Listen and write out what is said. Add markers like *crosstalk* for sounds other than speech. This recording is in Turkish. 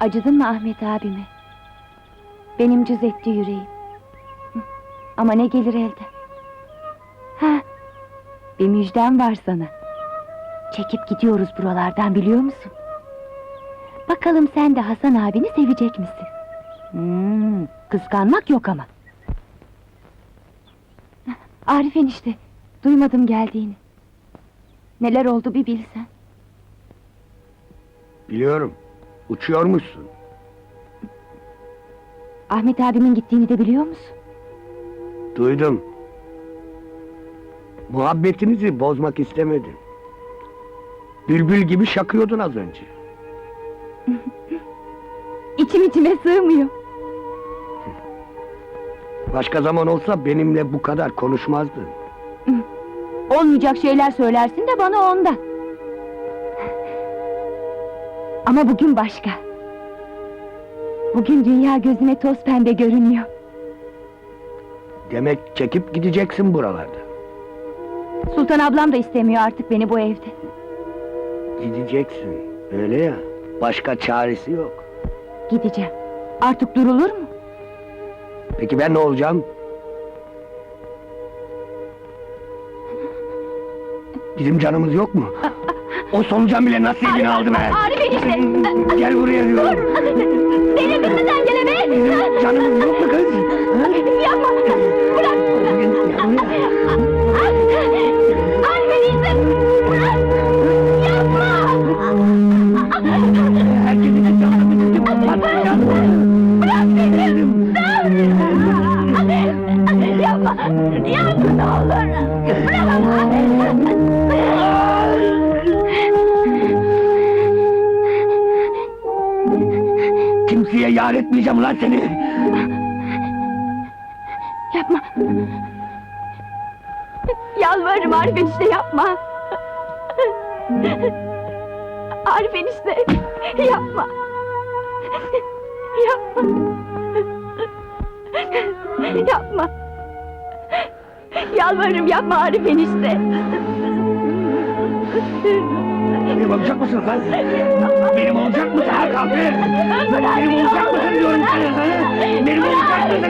Acıdın mı Ahmet abime? Benim cız etti yüreğim. Ama ne gelir elde? Ha, bir müjdem var sana. Çekip gidiyoruz buralardan biliyor musun? Bakalım sen de Hasan abini sevecek misin? Hmm, kıskanmak yok ama. Arif enişte, duymadım geldiğini. Neler oldu bir bilsen. Biliyorum. Uçuyormuşsun. Ahmet abimin gittiğini de biliyor musun? Duydum. Muhabbetinizi bozmak istemedim. Bülbül gibi şakıyordun az önce. *laughs* İçim içime sığmıyor. Başka zaman olsa benimle bu kadar konuşmazdın. Olmayacak şeyler söylersin de bana ondan. Ama bugün başka. Bugün dünya gözüme toz pembe görünüyor. Demek çekip gideceksin buralarda. Sultan ablam da istemiyor artık beni bu evde. Gideceksin. Öyle ya. Başka çaresi yok. Gideceğim. Artık durulur mu? Peki ben ne olacağım? Bizim canımız yok mu? O solucan bile nasıl elini aldı be? Arif enişte! Gel buraya diyorum. Delirdin mi sen gene be? Bizim canımız yok mu kız? Yapma! Bırak! Gel buraya. Arif enişte! Bırak! Yapma! Herkesin canını bitirdim. Patlayacağım. Bırak beni! Yapma! Yapma ne olur! Kimseye yar etmeyeceğim lan seni. Yapma! Yalvarırım Arif enişte yapma! Arif enişte yapma! Yapma! Yapma! Yalvarırım yapma Arif enişte! Benim olacak mısın lan? Benim olacak mısın kahve? Benim olacak mısın diyorum sana ha? Benim olacak mısın?